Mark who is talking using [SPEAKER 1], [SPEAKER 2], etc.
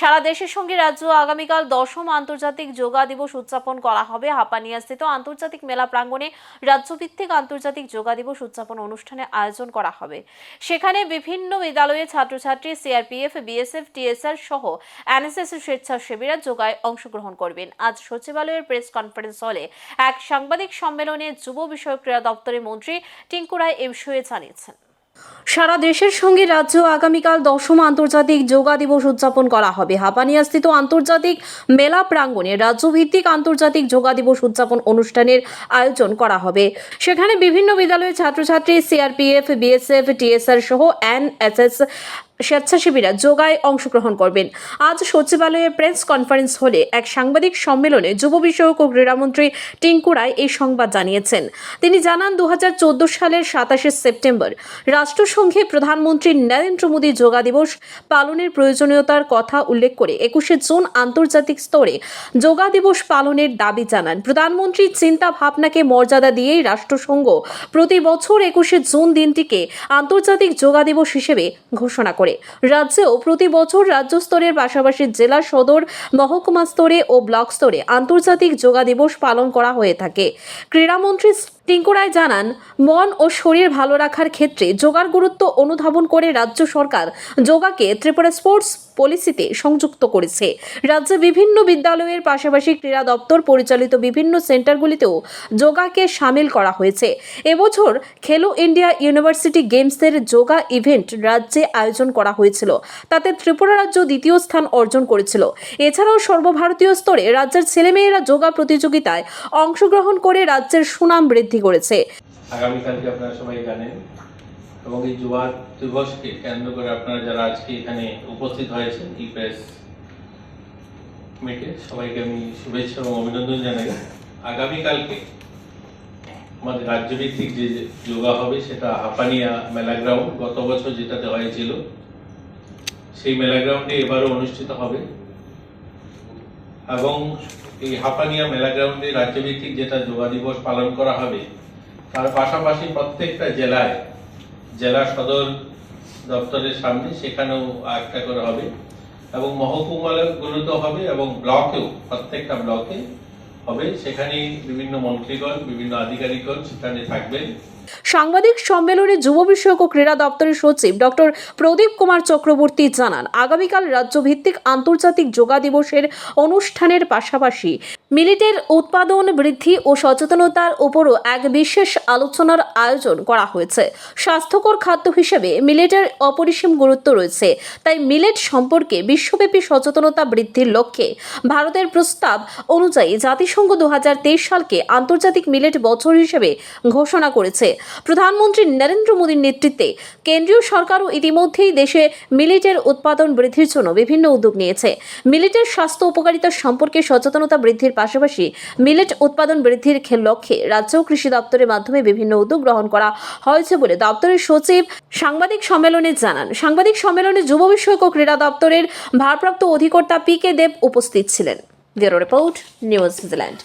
[SPEAKER 1] সারা দেশের সঙ্গে রাজ্য আগামীকাল দশম আন্তর্জাতিক যোগা দিবস উদযাপন করা হবে। হাপানিয়াস্থিত আন্তর্জাতিক মেলা প্রাঙ্গণে রাজ্যভিত্তিক আন্তর্জাতিক যোগা দিবস উদযাপন অনুষ্ঠানে আয়োজন করা হবে। সেখানে বিভিন্ন বিদ্যালয়ের ছাত্রছাত্রী, সিআরপিএফ, বিএসএফ, টিএসআর সহ এনএসএস স্বেচ্ছাসেবীরা যোগায় অংশগ্রহণ করবেন। আজ সচিবালয়ের প্রেস কনফারেন্স হলে এক সাংবাদিক সম্মেলনে যুব বিষয়ক ক্রীড়া দপ্তরের মন্ত্রী টিঙ্কু রায় এ বিষয়ে জানিয়েছেন। সারা দেশের সঙ্গে রাজ্য আগামীকাল দশম আন্তর্জাতিক যোগা দিবস উদযাপন করা হবে। হাপানিয়াস্থিত আন্তর্জাতিক মেলা প্রাঙ্গণে রাজ্যভিত্তিক আন্তর্জাতিক যোগা দিবস উদযাপন অনুষ্ঠানের আয়োজন করা হবে। সেখানে বিভিন্ন বিদ্যালয়ের ছাত্রছাত্রী সিআরপিএফ বিএসএফ টিএসআর সহ এনএসএস স্বেচ্ছাসেবীরা যোগায় অংশগ্রহণ করবেন। আজ সচিবালয়ে প্রেস কনফারেন্স হলে এক সাংবাদিক সম্মেলনে যুব বিষয়ক ও ক্রীড়ামন্ত্রী টিঙ্কু রায় এই সংবাদ জানিয়েছেন। তিনি জানান দু হাজার চোদ্দ সালের সাতাশে সেপ্টেম্বর রাষ্ট্রসংঘে প্রধানমন্ত্রী নরেন্দ্র মোদী যোগা দিবস পালনের প্রয়োজনীয়তার কথা উল্লেখ করে একুশে জুন আন্তর্জাতিক স্তরে যোগা দিবস পালনের দাবি জানান। প্রধানমন্ত্রী চিন্তা ভাবনাকে মর্যাদা দিয়েই রাষ্ট্রসংঘ প্রতি বছর একুশে জুন দিনটিকে আন্তর্জাতিক যোগা দিবস হিসেবে ঘোষণা করে রাজ্যেও প্রতি বছর রাজ্য স্তরের পাশাপাশি জেলা সদর, মহকুমা স্তরে ও ব্লক স্তরে আন্তর্জাতিক যোগা দিবস পালন করা হয়ে থাকে। ক্রীড়ামন্ত্রী টিঙ্কু রায় জানান, মন ও শরীর ভালো রাখার ক্ষেত্রে যোগার গুরুত্ব অনুধাবন করে রাজ্য সরকার যোগাকে ত্রিপুরা স্পোর্টস পলিসিতে সংযুক্ত করেছে। রাজ্যে বিভিন্ন বিদ্যালয়ের পাশাপাশি ক্রীড়া দপ্তর পরিচালিত বিভিন্ন সেন্টারগুলিতেও যোগাকে সামিল করা হয়েছে। এবছর খেলো ইন্ডিয়া ইউনিভার্সিটি গেমসের যোগা ইভেন্ট রাজ্যে আয়োজন করা হয়েছিল। তাতে ত্রিপুরা রাজ্য দ্বিতীয় স্থান অর্জন করেছিল। এছাড়াও সর্বভারতীয় স্তরে রাজ্যের ছেলেমেয়েরা যোগা প্রতিযোগিতায় অংশগ্রহণ করে রাজ্যের সুনাম বৃদ্ধি করেছে।
[SPEAKER 2] আগামীকালকে আপনারা সবাই জানেন, এবং এই যুবা দিবসকে কেন্দ্র করে আপনারা যারা আজকে এখানে উপস্থিত হয়েছেন মিটে সবাইকে আমি শুভেচ্ছা এবং অভিনন্দন জানাই। আগামীকালকে আমাদের রাজ্যভিত্তিক যে যোগা হবে, সেটা হাপানিয়া মেলা গ্রাউন্ড, গত বছর যেটাতে হয়েছিল, সেই মেলা গ্রাউন্ডে এবারও অনুষ্ঠিত হবে। এবং এই হাপানিয়া মেলা গ্রাউন্ডে রাজ্যভিত্তিক যেটা যোগা দিবস পালন করা হবে, তার পাশাপাশি প্রত্যেকটা জেলায়, জেলা সদর দপ্তরের সামনে সেখানেও একটা করে হবে এবং মহকুমাগুলোতেও হবে এবং ব্লকেও, প্রত্যেকটা ব্লকে হবে। সেখানে বিভিন্ন মন্ত্রীগণ, বিভিন্ন আধিকারিকগণ সেখানে থাকবেন।
[SPEAKER 1] সাংবাদিক সম্মেলনে যুব বিষয়ক ও ক্রীড়া দপ্তরের সচিব ডক্টর প্রদীপ কুমার চক্রবর্তী জানান, আগামীকাল রাজ্যভিত্তিক আন্তর্জাতিক যোগা দিবসের অনুষ্ঠানের পাশাপাশি মিলিটের উৎপাদন বৃদ্ধি ও সচেতনতার উপরও এক বিশেষ আলোচনার আয়োজন করা হয়েছে। স্বাস্থ্যকর খাদ্য হিসেবে মিলেটের অপরিসীম গুরুত্ব রয়েছে, তাই মিলেট সম্পর্কে বিশ্বব্যাপী সচেতনতা বৃদ্ধির লক্ষ্যে ভারতের প্রস্তাব অনুযায়ী জাতিসংঘ দু হাজার তেইশ সালকে আন্তর্জাতিক মিলেট বছর হিসেবে ঘোষণা করেছে। প্রধানমন্ত্রী নরেন্দ্র মোদীর নেতৃত্বে কেন্দ্রীয় সরকারও ইতিমধ্যেই দেশে মিলেটের উৎপাদন বৃদ্ধির জন্য বিভিন্ন উদ্যোগ নিয়েছে। মিলেটের স্বাস্থ্য উপকারিতা সম্পর্কে সচেতনতা বৃদ্ধির পাশাপাশি মিলেট উৎপাদন বৃদ্ধির লক্ষ্যে রাজ্য কৃষি দপ্তরের মাধ্যমে বিভিন্ন উদ্যোগ গ্রহণ করা হয়েছে বলে দপ্তরের সচিব সাংবাদিক সম্মেলনে জানান। সাংবাদিক সম্মেলনে যুব বিষয়ক ক্রীড়া দপ্তরের ভারপ্রাপ্ত অধিকর্তা পি কে দেব উপস্থিত ছিলেন। Bureau report, news New Zealand